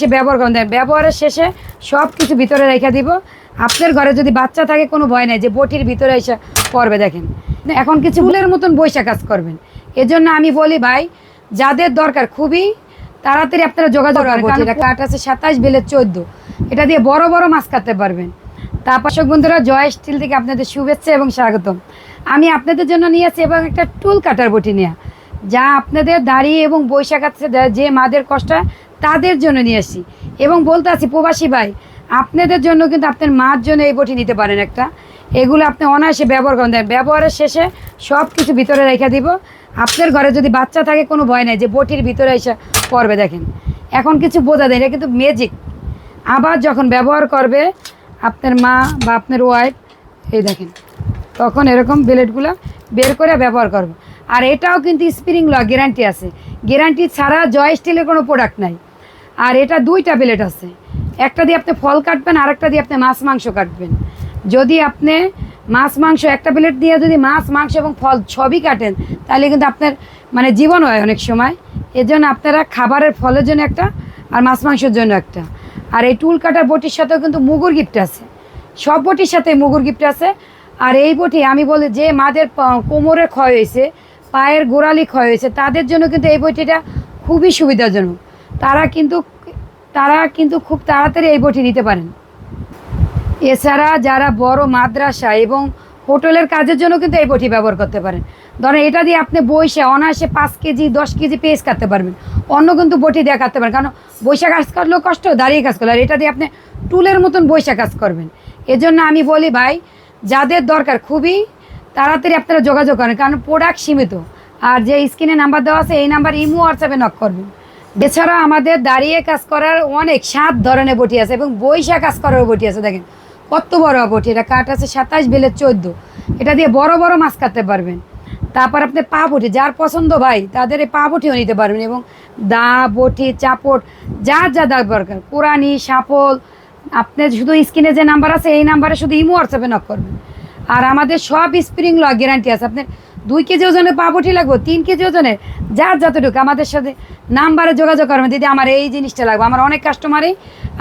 সে ব্যবহার করেন। ব্যবহারের শেষে সব কিছু ভিতরে রেখে দিব। আপনার ঘরে যদি বাচ্চা থাকে কোনো ভয় নাই যে বটির ভিতরে এসে পড়বে দেখেন। এখন কিছু ফুলের মতন বৈশা কাজ করবেন। এজন্য আমি বলি ভাই যাদের দরকার খুবই তাড়াতাড়ি আপনারা যোগাযোগ করবেন কাঠ আছে সাতাশ বেলের চোদ্দ। এটা দিয়ে বড় বড় মাছ কাটতে পারবেন। তারপর দর্শক বন্ধুরা জয় স্টিল থেকে আপনাদের শুভেচ্ছা এবং স্বাগতম। আমি আপনাদের জন্য নিয়ে আসছি এবং একটা টুল কাটার বটি নেওয়া যা আপনাদের দাঁড়িয়ে এবং বৈশাখ আছে, যে মাদের কষ্ট তাদের জন্য নিয়ে আসছি। এবং বলতে আছি, প্রবাসী ভাই, আপনাদের জন্য কিন্তু আপনার মার জন্য এই বটি নিতে পারেন একটা। এগুলো আপনি অনায়াসে ব্যবহার করেন। ব্যবহারের শেষে সব কিছু ভিতরে রেখে দিব। আপনার ঘরে যদি বাচ্চা থাকে, কোনো ভয় নাই, যে বটির ভিতরে এসে পড়বে, দেখেন। এখন কিছু বোঝা দেয় এটা কিন্তু ম্যাজিক আবার যখন ব্যবহার করবে, আপনার মা বা আপনার ওয়াইফ এই দেখেন, তখন এরকম ব্লেডগুলো বের করে ব্যবহার করবে। আর এটাও কিন্তু স্প্রিং ল গ্যারান্টি আছে। গ্যারান্টি ছাড়া জয় স্টিলের কোনো প্রোডাক্ট নাই। আর এটা দুইটা ব্লেড আছে। একটা দিয়ে আপনি ফল কাটবেন আর একটা দিয়ে আপনি মাছ, মাংস কাটবেন। যদি আপনি মাছ, মাংস একটা প্লেট দিয়ে যদি মাছ, মাংস এবং ফল সবই কাটেন, তাহলে কিন্তু আপনার মানে জীবন হয় অনেক সময়। এজন্য আপনারা খাবারের ফলের জন্য একটা আর মাছ, মাংসের জন্য একটা। আর এই টুল কাটার বটির সাথেও কিন্তু মুগুর গিফট আছে। সব বটির সাথে মুগুর গিফট আছে। আর এই বটি আমি বলি যে মাদের কোমরের ক্ষয় হয়েছে পায়ের গোড়ালি ক্ষয় হয়েছে। তাদের জন্য কিন্তু এই বটিটা খুবই সুবিধাজনক। তারা কিন্তু তারা কিন্তু খুব তাড়াতাড়ি এই বটি নিতে পারেন। এছাড়া যারা বড় মাদ্রাসা এবং হোটেলের কাজের জন্য কিন্তু এই বটি ব্যবহার করতে পারেন। ধরেন এটা দিয়ে আপনি বইসে, অনায়াসে পাঁচ কেজি, দশ কেজি পেঁয়াজ কাটতে পারবেন। অন্য কিন্তু বটি দিয়ে কাটতে পারেন। কারণ বৈশাখ কাজ করলেও কষ্ট, দাঁড়িয়ে কাজ করলে। আর এটা দিয়ে আপনি টুলের মতন বৈশাখ কাজ করবেন। এজন্য আমি বলি ভাই, যাদের দরকার খুবই তাড়াতাড়ি আপনারা যোগাযোগ করেন, কারণ প্রোডাক্ট সীমিত। আর যে স্ক্রিনে নাম্বার দেওয়া আছে, এই নাম্বার ইমো হোয়াটসঅ্যাপে নক করবেন এছাড়া আমাদের দাঁড়িয়ে কাজ করার অনেক সাত ধরনের বটি আছে এবং বৈশা কাজ করার বটি আছে, দেখেন। কত বড় বটি, এটা কাঠ আছে সাতাশ বেলের চোদ্দ। এটা দিয়ে বড় বড় মাছ কাটতে পারবেন। তারপর আপনি পা বটি, যার পছন্দ ভাই, তাদের এই পা বটিও নিতে পারবেন এবং দা বটি, চাপট, যার যা দা দরকার কোরআনি সাফল আপনি শুধু স্ক্রিনে যে নাম্বার আছে, এই নাম্বারে শুধু ইমো হোয়াটসঅ্যাপে নক করবেন। আর আমাদের সব স্প্রিং ল গ্যারান্টি আছে। আপনার দুই কেজি ওজনে পা লাগবো লাগবে, তিন কেজি ওজনে যার যতটুকু, আমাদের সাথে নাম্বারে যোগাযোগ করবেন। দিদি আমার এই জিনিসটা লাগবে, আমার অনেক কাস্টমারই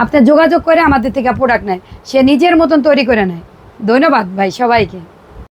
আপনার যোগাযোগ করে আমাদের থেকে প্রোডাক্ট নেয়। সে নিজের মতন তৈরি করে নেয়। ধন্যবাদ ভাই সবাইকে।